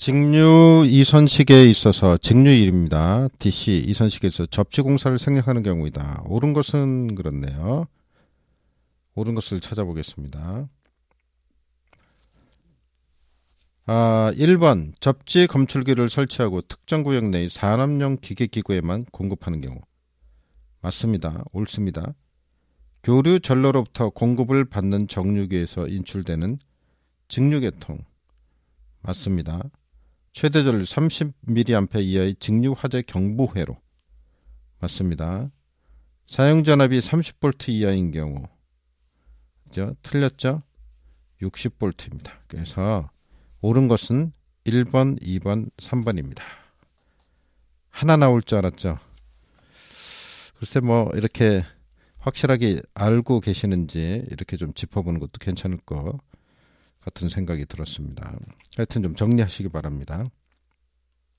직류 이선식에 있어서 직류일입니다. DC 이선식에서 접지 공사를 생략하는 경우이다. 옳은 것은 그렇네요. 옳은 것을 찾아보겠습니다. 아, 1번 접지 검출기를 설치하고 특정 구역 내의 산업용 기계기구에만 공급하는 경우 맞습니다. 옳습니다. 교류 전로로부터 공급을 받는 정류기에서 인출되는 직류계통 맞습니다. 최대 전류 30mA 이하의 직류 화재 경보 회로 맞습니다. 사용 전압이 30V 이하인 경우 그죠? 틀렸죠? 60V입니다. 그래서 옳은 것은 1번, 2번, 3번입니다. 하나 나올 줄 알았죠? 글쎄 뭐 이렇게 확실하게 알고 계시는지 이렇게 좀 짚어보는 것도 괜찮을 것 같은 생각이 들었습니다. 하여튼 좀 정리하시기 바랍니다.